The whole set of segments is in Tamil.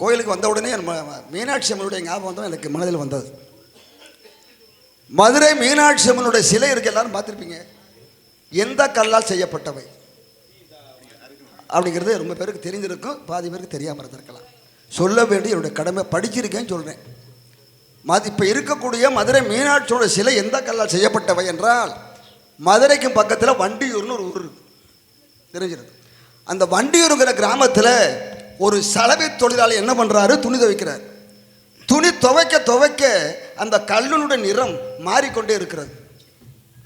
கோயிலுக்கு வந்த உடனே என் மீனாட்சி அம்மனுடைய ஞாபகம் தான் எனக்கு மனதில் வந்தது. மதுரை மீனாட்சி அம்மனுடைய சிலை இருக்கு எல்லாரும் பார்த்துருப்பீங்க. எந்த கல்லால் செய்யப்பட்டவை? அப்படிங்கிறது ரொம்ப பேருக்கு தெரிஞ்சிருக்கும் பாதி பேருக்கு தெரியாமல் இருந்திருக்கலாம். சொல்ல வேண்டிய என்னுடைய கடமை படிச்சிருக்கேன்னு சொல்கிறேன் மது இப்போ இருக்கக்கூடிய மதுரை மீனாட்சியோட சிலை எந்த கல்லால் செய்யப்பட்டவை என்றால் மதுரைக்கும் பக்கத்தில் வண்டியூர்னு ஒரு ஊர் இருக்கு. தெரிஞ்சிருக்கு அந்த வண்டியூருங்கிற கிராமத்தில் ஒரு சலவை தொழிலாளி என்ன பண்ணுறாரு துணி துவைக்கிறார். துணி துவைக்க துவைக்க அந்த கல்லுனுடைய நிறம் மாறிக்கொண்டே இருக்கிறது.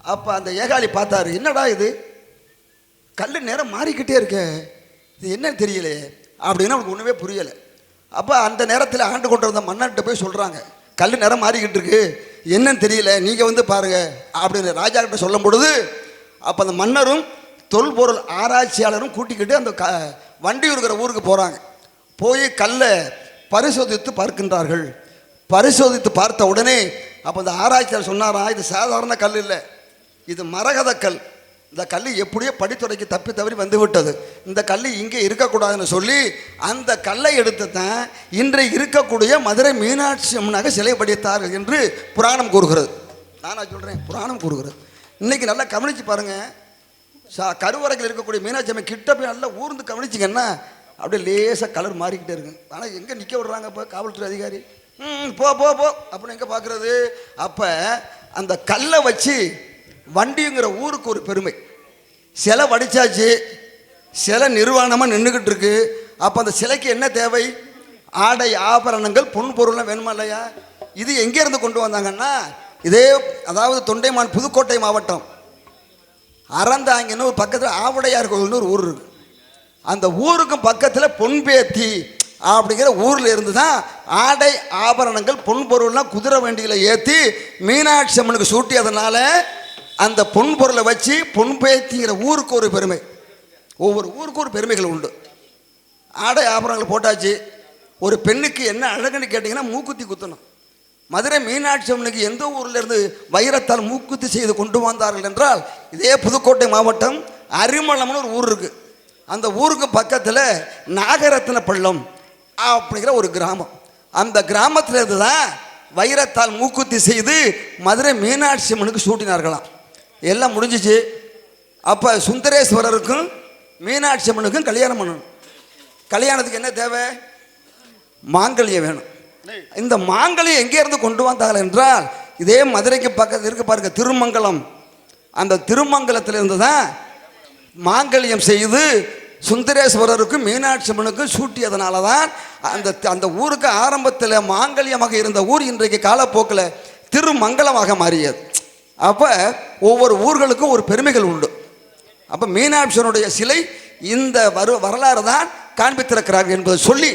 அப்போ அந்த ஏகாலி பார்த்தாரு என்னடா இது? கல் நேரம் மாறிக்கிட்டே இருக்க. இது என்னன்னு தெரியலையே. அப்படின்னு அவனுக்கு ஒன்றுமே புரியலை. அப்போ அந்த நேரத்தில் ஆண்டு கொண்டு வந்த மன்னர்கிட்ட போய் சொல்கிறாங்க கல் நேரம் மாறிக்கிட்டு இருக்கு. என்னன்னு தெரியல. நீங்கள் வந்து பாருங்க. அப்படின்னு ராஜா கிட்ட சொல்லும் பொழுது அப்போ அந்த மன்னரும் தொல்பொருள் ஆராய்ச்சியாளரும் கூட்டிக்கிட்டு அந்த க வண்டி இருக்கிற ஊருக்கு போகிறாங்க போய் கல்லை பரிசோதித்து பார்க்கின்றார்கள். பரிசோதித்து பார்த்த உடனே அப்போ அந்த ஆராய்ச்சியாளர் சொன்னாராம் இது சாதாரண கல் இல்லை. இது மரகத கல். இந்த கல் எப்படியோ படித்துறைக்கு தப்பி தவறி வந்து விட்டது இந்த கல் இங்கே இருக்கக்கூடாதுன்னு சொல்லி அந்த கல்லை எடுத்து தான் இன்றை இருக்கக்கூடிய மதுரை மீனாட்சி அம்மனாக சிலை படித்தார்கள் என்று புராணம் கூறுகிறது. நானா சொல்கிறேன் புராணம் கூறுகிறது. இன்னைக்கு நல்லா கவனித்து பாருங்கள் சா கருவறையில் இருக்கக்கூடிய மீனாட்சி அம்மன் கிட்ட போய் நல்லா ஊர்ந்து கவனிச்சிங்கன்னா அப்படியே லேசாக கலர் மாறிக்கிட்டே இருக்கு. ஆனால் எங்கே நிற்க விடுறாங்க இப்போ காவல்துறை அதிகாரி? ம் போ போ போ அப்படின்னு எங்கே பார்க்குறது அப்போ அந்த கல்லை வச்சு வண்டிங்கிற ஊருக்கு ஒரு பெருமை. சிலை வடிச்சாச்சு. சிலை நிர்வாணமாக நின்றுக்கிட்டு இருக்கு. அப்போ அந்த சிலைக்கு என்ன தேவை? ஆடை ஆபரணங்கள் பொன் பொருள்லாம் வேணுமா இல்லையா? இது எங்கேருந்து கொண்டு வந்தாங்கன்னா இதே அதாவது தொண்டைமான் புதுக்கோட்டை மாவட்டம். அறந்தாங்கன்னு ஒரு பக்கத்தில் ஆவுடையார் கோவில்னு ஒரு ஊர் இருக்கு. அந்த ஊருக்கும் பக்கத்தில் பொன்பேத்தி அப்படிங்கிற ஊரில் இருந்து தான் ஆடை ஆபரணங்கள் பொன் பொருள்லாம் குதிரை வண்டியில் ஏற்றி மீனாட்சி அம்மனுக்கு சூட்டியதுனால அந்த பொன் பொருளை வச்சு பொன்பேத்திங்கிற ஊருக்கு ஒரு பெருமை. ஒவ்வொரு ஊருக்கு ஒரு பெருமைகள் உண்டு. ஆடை ஆபரணங்கள் போட்டாச்சு. ஒரு பெண்ணுக்கு என்ன அழகுன்னு கேட்டிங்கன்னா மூக்குத்தி குத்தணும். மதுரை மீனாட்சி அம்மனுக்கு எந்த ஊர்லேருந்து வைரத்தால் மூக்குத்தி செய்து கொண்டு வந்தார்கள் என்றால் இதே புதுக்கோட்டை மாவட்டம் அரிமளம்னு ஒரு ஊர் இருக்குது அந்த ஊருக்கு பக்கத்தில் நாகரத்ன பள்ளம் அப்படிங்கிற ஒரு கிராமம். அந்த கிராமத்தில் இருந்து தான் வைரத்தால் மூக்குத்தி செய்து மதுரை மீனாட்சி அம்மனுக்கு சூட்டினார்களாம். எல்லாம் முடிஞ்சிச்சு. அப்போ சுந்தரேஸ்வரருக்கும் மீனாட்சி அம்மனுக்கும் கல்யாணம் பண்ணணும். கல்யாணத்துக்கு என்ன தேவை? மாங்கல்யம் வேணும். இந்த மாங்கல்யம் எங்கேருந்து கொண்டு வந்தார்கள் என்றால் இதே மதுரைக்கு பக்கத்தில் இருக்க பாருங்க திருமங்கலம். அந்த திருமங்கலத்திலிருந்து தான் மாங்கல்யம் செய்து சுந்தரேஸ்வரருக்கும் மீனாட்சி அம்மனுக்கும் சூட்டியதுனால தான் அந்த அந்த ஊருக்கு ஆரம்பத்தில் மாங்கல்யமாக இருந்த ஊர் இன்றைக்கு காலப்போக்கில் திருமங்கலமாக மாறியது. அப்போ ஒவ்வொரு ஊர்களுக்கும் ஒரு பெருமைகள் உண்டு. அப்போ மீனாட்சியனுடைய சிலை இந்த வரு வரலாறு தான் காண்பித்திருக்கிறார்கள் என்பதை சொல்லி